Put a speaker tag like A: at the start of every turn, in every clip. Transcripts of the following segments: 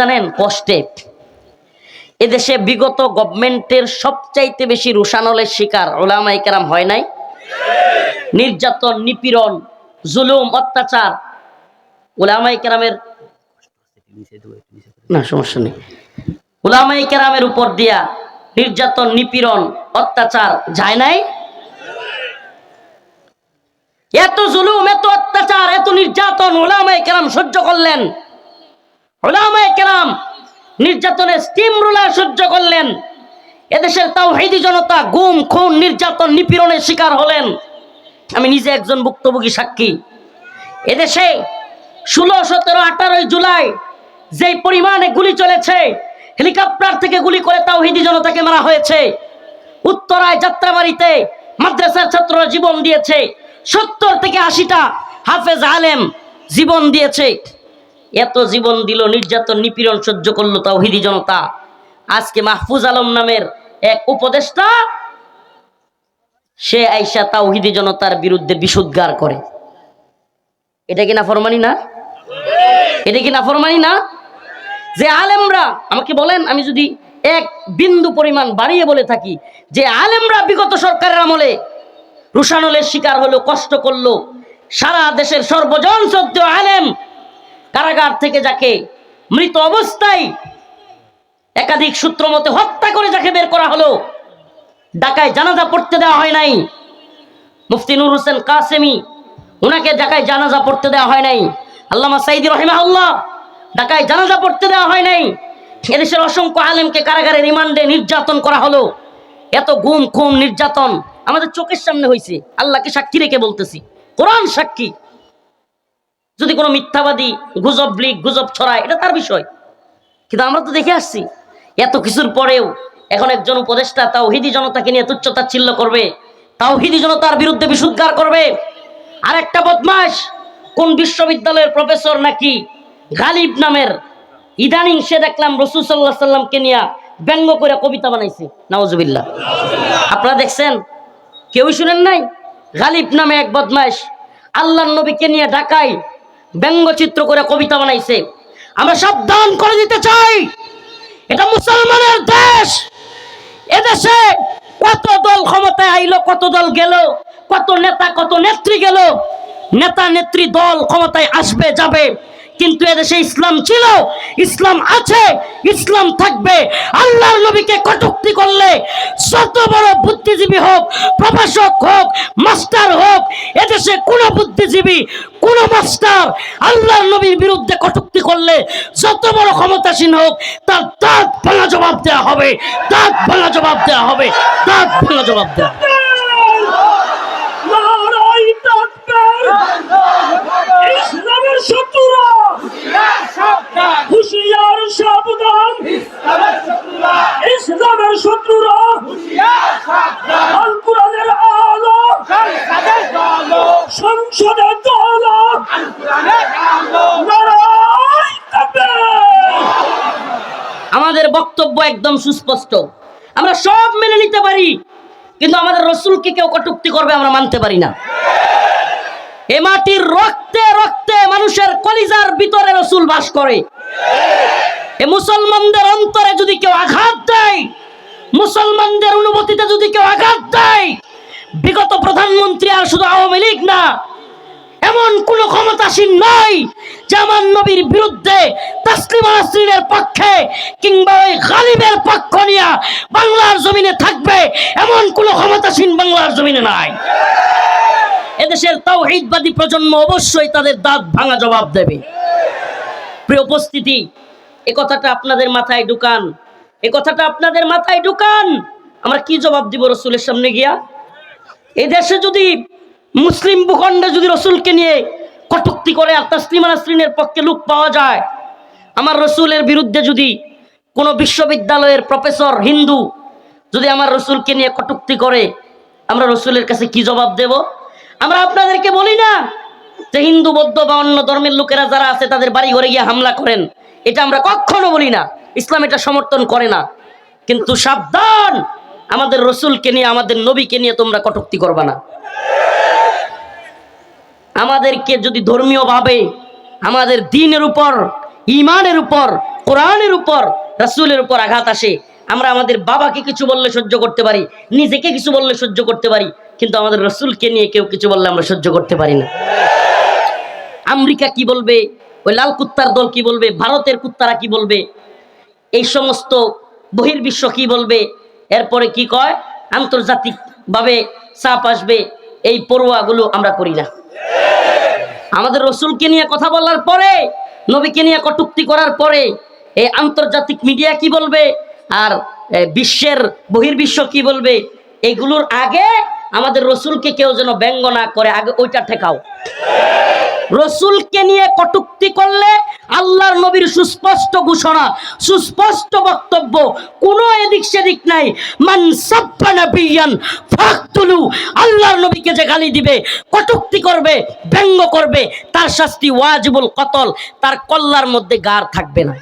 A: জানেন কষ্টে এদেশে বিগত গভর্নমেন্টের সবচাইতে বেশি রুশানলের শিকার ওলামাই কেরাম হয় নাই? নির্যাতন, নিপীড়ন, জুলুম, অত্যাচার। ওলামাই কেরামের না, সমস্যা নেই। ওলামাই কেরামের উপর দিয়া নির্যাতন, নিপীড়ন, অত্যাচার যায় নাই? এত জুলুম, এত অত্যাচার, এত নির্যাতন ওলামাই কেরাম সহ্য করলেন। ওলামায়ে কেরাম নির্যাতনের স্টিম রোলার সহ্য করলেন। এদেশের তাও হেদি জনতা গুম, খুন, নির্যাতন, নিপীড়নের শিকার হলেন। আমি নিজে একজন ভুক্তভোগী সাক্ষী। এদেশে ষোলো, সতেরো, আঠারোই জুলাই যেই পরিমাণে গুলি চলেছে, হেলিকপ্টার থেকে গুলি করে তাও হিদি জনতাকে মারা হয়েছে, উত্তরায় যাত্রাবাড়িতে মাদ্রাসার ছাত্ররা জীবন দিয়েছে, সত্তর থেকে আশিটা হাফেজ আলেম জীবন দিয়েছে। এত জীবন দিল, নির্যাতন, নিপীড়ন সহ্য করল তাওহিদি জনতা। আজকে মাহফুজ আলম নামের এক উপদেষ্টা, সে আইসা তাওহিদি জনতার বিরুদ্ধে বিশুদ্গার করে। এটা কি না ফরমানি না? এটা কি না ফরমানি না? যে আলেমরা, আমাকে বলেন, আমি যদি এক বিন্দু পরিমাণ বাড়িয়ে বলে থাকি, যে আলেমরা বিগত সরকারের আমলে রুশানলের শিকার হলো, কষ্ট করল, সারা দেশের সর্বজন সত্য আলেম কারাগার থেকে যাকে মৃত অবস্থায় একাধিক সূত্র মতে হত্যা করে যাকে বের করা হলো, ঢাকায় জানাজা পড়তে দেওয়া হয় নাই। মুফতি নুর হোসেন কাসেমি ওনাকে ঢাকায় জানাজা পড়তে দেওয়া হয় নাই। আল্লামা সাইদি রহিমাহুল্লাহ ঢাকায় জানাজা পড়তে দেওয়া হয় নাই। এদেশের অসংখ্য আলেমকে কারাগারে রিমান্ডে নির্যাতন করা হলো। এত গুম খুম নির্যাতন আমাদের চোখের সামনে হয়েছে আল্লাহকে সাক্ষী রেখে বলতেছি। কোরআন সাক্ষী। যদি কোনো মিথ্যাবাদী গুজব লিক গুজব ছড়ায়, এটা তার বিষয়। কিন্তু আমরা তো দেখে আসছি, এত কিছুর পরেও এখন একজন উপদেষ্টা তাও হিদি জনতাকে নিয়ে তুচ্ছতাচ্ছিল্য করবে তাও হিদি জনতার বিরুদ্ধে বিশুদ্ধার করবে। আর একটা বদমাস কোন বিশ্ববিদ্যালয়ের প্রফেসর নাকি গালিব নামের, ইদানিং সে দেখলাম রসুল সাল্লাহ সাল্লামকে নিয়ে ব্যঙ্গ করে কবিতা বানাইছে। নওয়াজুবিল্লাহ আপনারা দেখছেন? কেউই শুনেন নাই? গালিব নামে এক বদমাস আল্লাহ নবীকে নিয়ে ঢাকায় ব্যঙ্গচিত্র করে কবিতা বানাইছে। আমরা সাবধান করে দিতে চাই। এটা মুসলমানের দেশ। এদেশে কত দল ক্ষমতায় আইলো, কত দল গেল, কত নেতা, কত নেত্রী গেল। নেতা, নেত্রী, দল ক্ষমতায় আসবে, যাবে। কিন্তু এদেশে ইসলাম ছিল, ইসলাম আছে, ইসলাম থাকবে। আল্লাহর নবীকে কটুক্তি করলে যত বড় বুদ্ধিজীবী হোক, প্রভাষক হোক, মাস্টার হোক, এদেশে কোনো বুদ্ধিজীবী মাস্টার। নবীর বিরুদ্ধে কটুক্তি করলে যত বড় ক্ষমতাসীন হোক, তার দাঁত ভাঙা জবাব দেওয়া হবে। দাঁত ভাঙা জবাব দেওয়া হবে। দাঁত ভাঙা জবাব দেওয়া
B: ইসলামের শত্রুরা। সংসদে
A: আমাদের বক্তব্য একদম সুস্পষ্ট। আমরা সব মেনে নিতে পারি, কিন্তু আমাদের রসুলকে কেউ কটুক্তি করবে আমরা মানতে পারি না। এ মাটির রক্তে রক্তে মানুষের কলিজার ভিতরে রসুল বাস করে। এ মুসলমানদের অন্তরে যদি কেউ আঘাত দেয়, মুসলমানদের অনুমতিতে যদি কেউ আঘাত দেয়, বিগত প্রধানমন্ত্রী আর শুধু আওয়ামী লীগ না এমন কোন ক্ষমতাসীন নাই যে আমার নবীর বিরুদ্ধে তাসলিমা পক্ষে কিংবা ওই গালিবের পক্ষ নিয়ে বাংলার জমিনে থাকবে এমন কোন ক্ষমতাসীন বাংলার জমিনে নাই। এদেশের তাওহীদবাদী প্রজন্ম অবশ্যই তাদের দাঁত ভাঙা জবাব দেবে। প্রিয় উপস্থিতি, এ কথাটা আপনাদের মাথায় ঢুকান। এ কথাটা আপনাদের মাথায় ঢুকান। আমরা কি জবাব দিব রসুলের সামনে গিয়া? এদেশে যদি মুসলিম ভূখণ্ডে যদি রসুলকে নিয়ে কটুক্তি করে আর তাসলিমা নাসরিনের পক্ষে লোক পাওয়া যায়, আমার রসুলের বিরুদ্ধে যদি কোনো বিশ্ববিদ্যালয়ের প্রফেসর হিন্দু যদি আমার রসুলকে নিয়ে কটুক্তি করে, আমরা রসুলের কাছে কি জবাব দেব? আমরা আপনাদেরকে বলি না যে হিন্দু, বৌদ্ধ বা অন্য ধর্মের লোকেরা যারা আছে তাদের বাড়ি ঘরে গিয়ে হামলা করেন। এটা আমরা কখনো বলি না। ইসলাম এটা সমর্থন করে না। কিন্তু সাবধান! আমাদের রসুলকে নিয়ে, আমাদের নবীকে নিয়ে তোমরা কটুক্তি করবা না। আমাদেরকে যদি ধর্মীয়ভাবে আমাদের দিনের উপর ইমানের উপর, কোরআনের উপর, রাসূলের উপর আঘাত আসে, আমরা আমাদের বাবাকে কিছু বললে সহ্য করতে পারি, নিজেকে কিছু বললে সহ্য করতে পারি, কিন্তু আমাদের রসুলকে নিয়ে কেউ কিছু বললে আমরা সহ্য করতে পারি না। আমেরিকা কি বলবে? ওই লাল কুত্তার দল কি বলবে? ভারতের কুত্তারা কি বলবে? এই সমস্ত বহির্বিশ্ব কি বলবে? এরপরে কি কয়? আন্তর্জাতিকভাবে চাপ আসবে, এই পড়ুয়াগুলো আমরা করি না। আমাদের রসুলকে নিয়ে কথা বলার পরে, নবীকে নিয়ে কটুক্তি করার পরে, এই আন্তর্জাতিক মিডিয়া কি বলবে? আর বিশ্বের বহির্বিশ্ব কি বলবে? এগুলোর আগে আমাদের রসুলকে কেউ যেন ব্যঙ্গ না করে, আগে ওইটা ঠেকাও। রসুলকে নিয়ে কটুক্তি করলে নবীর সুস্পষ্ট ঘোষণা, সুস্পষ্ট বক্তব্য, কোনো এদিক সেদিক নাই। মান সাব্বা নাবিয়ান, ফাকতুলু, আল্লাহর নবীকে যে গালি দিবে, কটুক্তি করবে, ব্যঙ্গ করবে, তার শাস্তি ওয়াজিবুল কতল, তার কল্লার মধ্যে গার থাকবে না।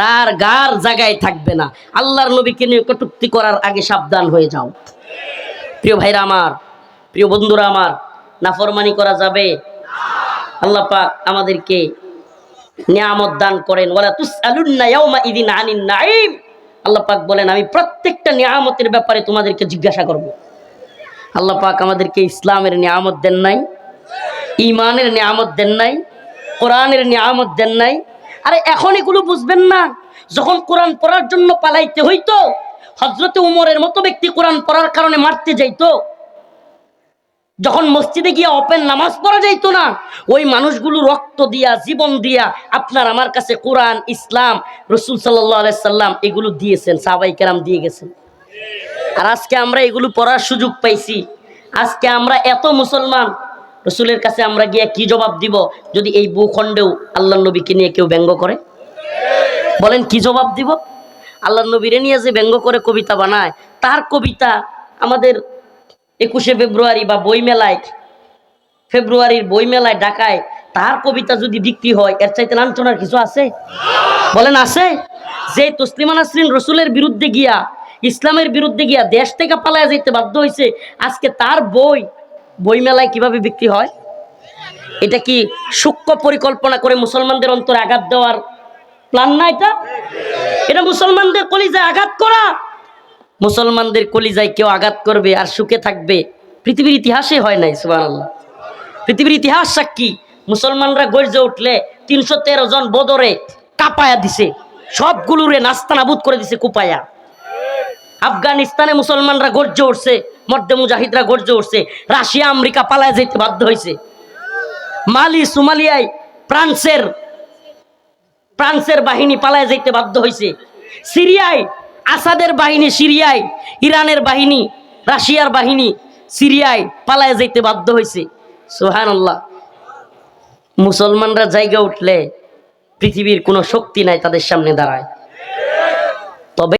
A: তার গার জায়গায় থাকবে না। আল্লাহর নবীকে নিয়ে কটুক্তি করার আগে সাবধান হয়ে যাও। প্রিয় ভাইরা আমার, প্রিয় বন্ধুরা আমার, নাফরমানি করা যাবে? আল্লাহ পাক আমাদেরকে নিয়ামত দান করেন। ওয়ালা তুসআলুন্না ইয়াওমা ইদিন বলেন, আমি প্রত্যেকটা নিয়ামতের ব্যাপারে তোমাদেরকে জিজ্ঞাসা করব। আল্লাহ পাক আমাদেরকে ইসলামের নিয়ামত দেন নাই ইমানের নিয়ামত দেন নাই, কোরআনের নিয়ামত দেন নাই। আরে এখন এগুলো বুঝবেন না, যখন কোরআন পড়ার জন্য পালাইতে হইতো হজরতে উমরের মতো ব্যক্তি কোরআন পড়ার কারণে মারতে যাইতো যখন মসজিদে গিয়ে ওপেন নামাজ পড়া যাইতো না, ওই মানুষগুলো রক্ত দিয়া, জীবন দিয়া আপনার আমার কাছে কোরআন, ইসলাম, রসুল সাল্লাম এগুলো দিয়েছেন, সাহাবাই কেরাম দিয়ে গেছেন। আর আজকে আমরা এগুলো পড়ার সুযোগ পাইছি। আজকে আমরা এত মুসলমান, রসুলের কাছে আমরা গিয়ে কি জবাব দিব? যদি এই ভূখণ্ডেও আল্লাহ নবীকে নিয়ে কেউ ব্যঙ্গ করে? বলেন, কি জবাব দিব? আল্লাহ নবীরে নিয়ে যে ব্যঙ্গ করে কবিতা বানায়, তার কবিতা আমাদের একুশে ফেব্রুয়ারি বা বইমেলায়, ফেব্রুয়ারির বইমেলায় ঢাকায় তার কবিতা যদি বিক্রি হয়, এর চাইতে লাঞ্ছনার কিছু আছে? বলেন, আছে? যে তসলিমা নাসরিন রসুলের বিরুদ্ধে গিয়া, ইসলামের বিরুদ্ধে গিয়া দেশ থেকে পালায় যেতে বাধ্য হয়েছে আজকে তার বই বইমেলায় কীভাবে বিক্রি হয়? এটা কি সূক্ষ্ম পরিকল্পনা করে মুসলমানদের অন্তরে আঘাত দেওয়ার প্ল্যান না এটা? এটা মুসলমানদের কলিজায় আঘাত করা মুসলমানদের কলিজায় কেউ আঘাত করবে আর সুখে থাকবে, পৃথিবীর ইতিহাসে হয় নাই, সুবহানাল্লাহ। পৃথিবীর ইতিহাস সাক্ষী, মুসলমানরা গর্জে উঠলে তিনশো তেরো জন বদরে কাপায়া দিছে সবগুলোরে নাস্তা নাবুদ করে দিছে কুপায়া। আফগানিস্তানে মুসলমানরা গর্জে উঠছে মধ্যে মুজাহিদরা গর্জে উঠছে, রাশিয়া, আমেরিকা পালায় যেতে বাধ্য হয়েছে মালি, সোমালিয়ায় ফ্রান্সের ফ্রান্সের বাহিনী পালায় যেতে বাধ্য হয়েছে সিরিয়ায় আসাদের বাহিনী, সিরিয়ায়, ইরানের বাহিনী, রাশিয়ার বাহিনী সিরিয়ায় পালায় যেতে বাধ্য হয়েছে সোহানুল্লাহ মুসলমানরা জায়গা উঠলে পৃথিবীর কোনো শক্তি নাই তাদের সামনে দাঁড়ায়।